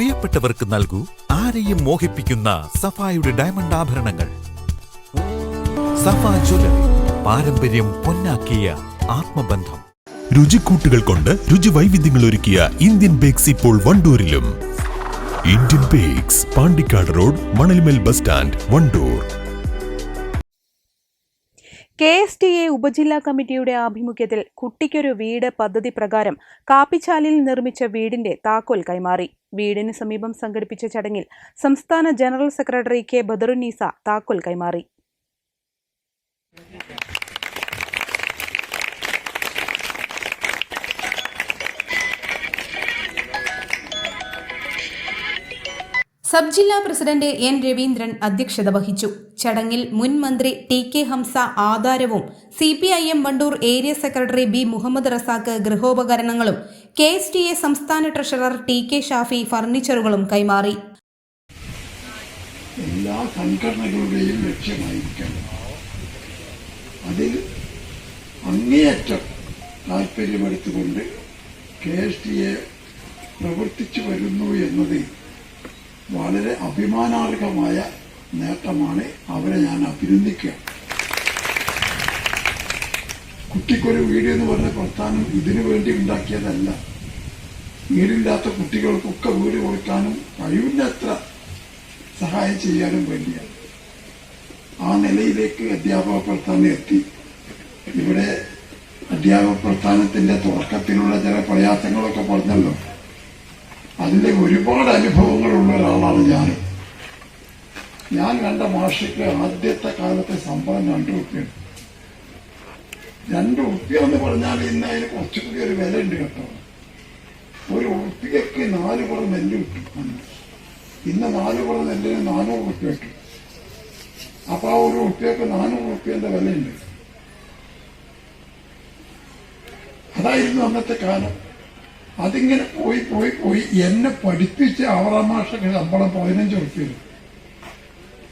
പ്രിയപ്പെട്ടവർക്ക് നൽകൂ ആരെയും മോഹിപ്പിക്കുന്ന സഫായുടെ ഡയമണ്ട് ആഭരണങ്ങൾ. സഫ ജ്വല്ലറി പാരമ്പര്യം പൊന്നാക്കിയ ആത്മബന്ധം. രുചിക്കൂട്ടുകൾ കൊണ്ട് രുചി വൈവിധ്യങ്ങൾ ഒരുക്കിയ ഇന്ത്യൻ ബേക്സ് ഇപ്പോൾ വണ്ടൂരിലും. Indian Bakes Pandikkad road Manalmel bus stand Wandoor. K S T A ഉപജില്ലാ കമ്മിറ്റിയുടെ ആഭിമുഖ്യത്തിൽ കുട്ടിക്കൊരു വീട് പദ്ധതി പ്രകാരം കാപ്പിച്ചാലിൽ നിർമ്മിച്ച വീടിന്റെ താക്കോൽ കൈമാറി. വീടിന് സമീപം സംഘടിപ്പിച്ച ചടങ്ങിൽ സംസ്ഥാന ജനറൽ സെക്രട്ടറി കെ ബദറുന്നീസ താക്കോൽ കൈമാറി. സബ് ജില്ലാ പ്രസിഡന്റ് എൻ രവീന്ദ്രൻ അധ്യക്ഷത വഹിച്ചു. ചടങ്ങിൽ മുൻ മന്ത്രി T K Hamza ആധാരവും C P I M Wandoor area secretary B Muhammad Razak ഗൃഹോപകരണങ്ങളും K S T A സംസ്ഥാന ട്രഷറർ ടി കെ ഷാഫി ഫർണിച്ചറുകളും കൈമാറി. എല്ലാ പ്രവർത്തിച്ചു വരുന്നു എന്നത് വളരെ അഭിമാനാർഹമായ നേട്ടമാണ് അവരെ ഞാൻ അഭിനന്ദിക്കുക. കുട്ടിക്കൊരു വീട് എന്ന് പറഞ്ഞ പ്രസ്ഥാനം ഇതിനു വേണ്ടി ഉണ്ടാക്കിയതല്ല. വീടില്ലാത്ത കുട്ടികൾക്കൊക്കെ വീട് കൊടുക്കാനും കഴിവില്ലത്ര സഹായം ചെയ്യാനും വേണ്ടിയാണ്. ആ നിലയിലേക്ക് അധ്യാപക പ്രസ്ഥാനം എത്തി. ഇവിടെ അധ്യാപക പ്രസ്ഥാനത്തിന്റെ തുടക്കത്തിലുള്ള ചില പ്രയാസങ്ങളൊക്കെ പറഞ്ഞല്ലോ. അതിന്റെ ഒരുപാട് അനുഭവങ്ങളുള്ള ഒരാളാണ് ഞാൻ ഞാൻ കണ്ട മാഷയ്ക്ക് ആദ്യത്തെ കാലത്തെ ശമ്പളം രണ്ട് റുപ്യാണ് രണ്ട് റുപ്യ എന്ന് പറഞ്ഞാൽ ഇന്ന് അതിന് കുറച്ചുകൂടി ഒരു വില ഉണ്ട് കേട്ടോ. ഒരു ഉപ്പിയക്ക് നാല് പുറം നെല്ല് കിട്ടും. ഇന്ന് നാല് പുറം നെല്ലിന് നാനൂറ് റുപ്യ കിട്ടും. അപ്പൊ ആ ഒരു റുപ്യക്ക് നാനൂറ് റുപ്യന്റെ വിലയുണ്ട്. അതായിരുന്നു അന്നത്തെ കാലം. അതിങ്ങനെ പോയി പോയി പോയി. എന്നെ പഠിപ്പിച്ച് ആറാം മാസಕ್ಕೆ ശമ്പളം പതിനഞ്ച് റുപ്യ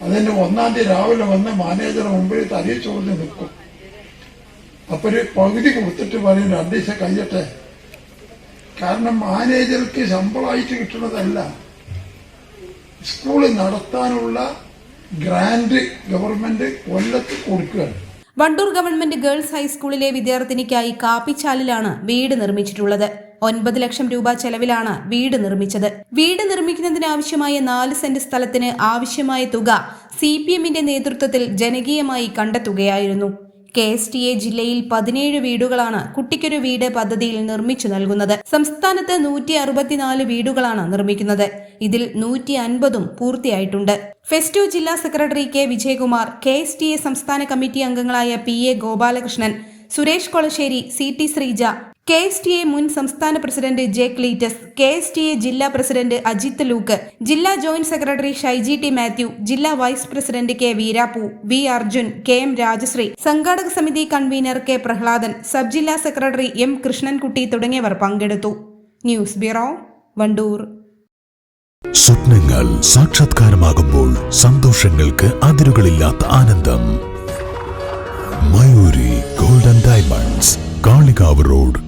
അതെന്നെ ഒന്നാം തീയതി രാവിലെ വന്ന് മാനേജറെ മുമ്പിൽ തലയിൽ ചോർന്ന് നിൽക്കും. അപ്പൊ ഒരു പകുതി കൊടുത്തിട്ട് പറയും രണ്ട് ദിവസം കാരണം മാനേജർക്ക് ശമ്പളമായിട്ട് കിട്ടുന്നതല്ല. സ്കൂൾ നടത്താനുള്ള ഗ്രാൻഡ് ഗവൺമെന്റ് കൊല്ലത്ത് കൊടുക്കുകയാണ്. വണ്ടൂർ ഗവൺമെന്റ് ഗേൾസ് ഹൈസ്കൂളിലെ വിദ്യാർത്ഥിനിക്കായി കാപ്പിച്ചാലിലാണ് വീട് നിർമ്മിച്ചിട്ടുള്ളത്. ഒൻപത് ലക്ഷം രൂപ ചെലവിലാണ് വീട് നിർമ്മിച്ചത്. വീട് നിർമ്മിക്കുന്നതിനാവശ്യമായ നാല് സെന്റ് സ്ഥലത്തിന് ആവശ്യമായ തുക സി പി എമ്മിന്റെ നേതൃത്വത്തിൽ ജനകീയമായി കണ്ടെത്തുകയായിരുന്നു. കെ എസ് ടി എ ജില്ലയിൽ പതിനേഴ് വീടുകളാണ് കുട്ടിക്കൊരു വീട് പദ്ധതിയിൽ നിർമ്മിച്ചു നൽകുന്നത്. സംസ്ഥാനത്ത് നൂറ്റി അറുപത്തിനാല് വീടുകളാണ് നിർമ്മിക്കുന്നത്. ഇതിൽ നൂറ്റി അൻപതും പൂർത്തിയായിട്ടുണ്ട്. ഫെസ്റ്റു ജില്ലാ secretary K Vijayakumar K S T A സംസ്ഥാന കമ്മിറ്റി അംഗങ്ങളായ P A Gopalakrishnan Suresh Kolassery C T Sreeja K S T A മുൻ സംസ്ഥാന president J Cletus K S T A ജില്ലാ പ്രസിഡന്റ് അജിത് ലൂക്ക് ജില്ലാ joint secretary Shaiji T Mathew ജില്ലാ vice president K Veerappu V Arjun K M Rajasree സംഘാടക സമിതി convener K Prahladan sub ജില്ലാ secretary M Krishnankutty തുടങ്ങിയവർ പങ്കെടുത്തു. News bureau Wandoor. സ്വപ്നങ്ങൾ സാക്ഷാത്കാരമാകുമ്പോൾ സന്തോഷങ്ങൾക്ക് അതിരുകളില്ലാത്ത ആനന്ദം. Mayuri Golden Diamonds Kalikavu road